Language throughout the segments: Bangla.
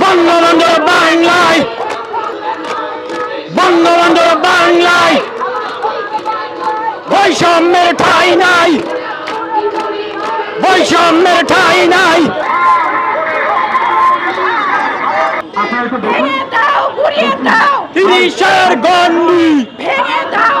বঙ্গবন্ধু বাংলায় বঙ্গবন্ধু বাংলায় বৈষম্যের ঠাই নাই বৈষম্যের ঠাই নাই। তিরিশের গন্ডি ভেঙে দাও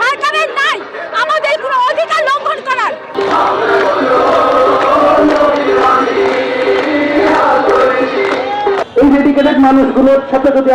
সরকারের নাই আমাদের কোনো অধিকার লঙ্ঘন করার। এই ডেডিকেটেড মানুষগুলোর সাথে যদি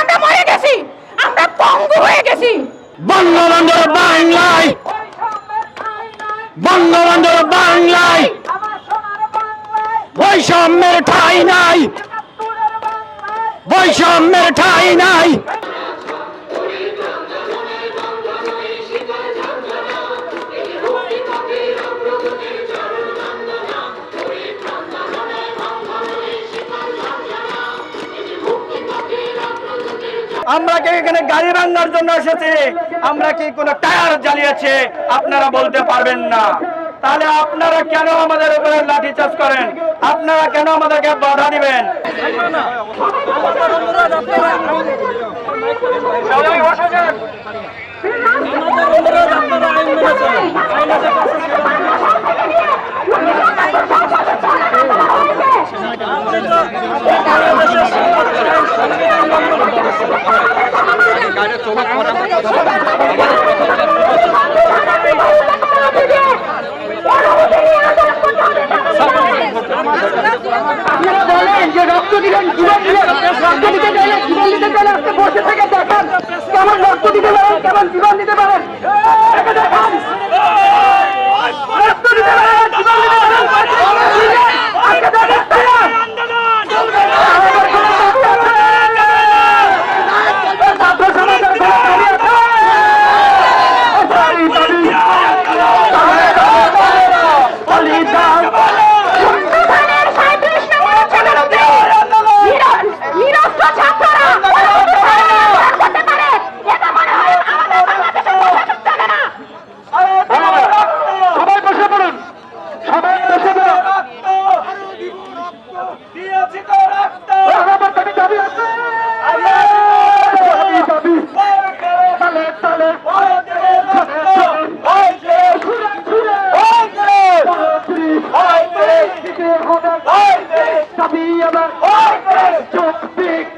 আমরা মরে গেছি। আমরা পঙ্গু হয়ে গেছি। বঙ্গবন্ধুর বাংলায়। বঙ্গবন্ধুর বাংলায়। বৈষম্যের ঠাই নাই। বৈষম্যের ঠাই নাই। আমরা কি এখানে গাড়ি ভাঙার জন্য এসেছি? আমরা কি কোনো টায়ার জ্বালিয়েছে? আপনারা বলতে পারবেন না। তাহলে আপনারা কেন আমাদের উপরে লাঠি চাষ করেন? আপনারা কেন আমাদেরকে বাধা দিবেন? সবাই বসে যান। আপনারা বলেন রক্ত দিলেন জীবন দিলেন রক্ত দিতে চাইলে জীবন দিতে চাইলে ছাত্ররা আন্দোলন করতে পারে এটা মনে হয় আমাদের বাংলাদেশের প্রশাসন চলে না সবাই বসে পড়ুন সবাই বসে পড়ুন আমার দাবি দাবি আছে। দাবি, দাবি। তালে, তালে। ঘুরে, ঘুরে। গণতন্ত্রী। দিতে হবে। দাবি আমার। যৌক্তিক। ব্যাকডেট।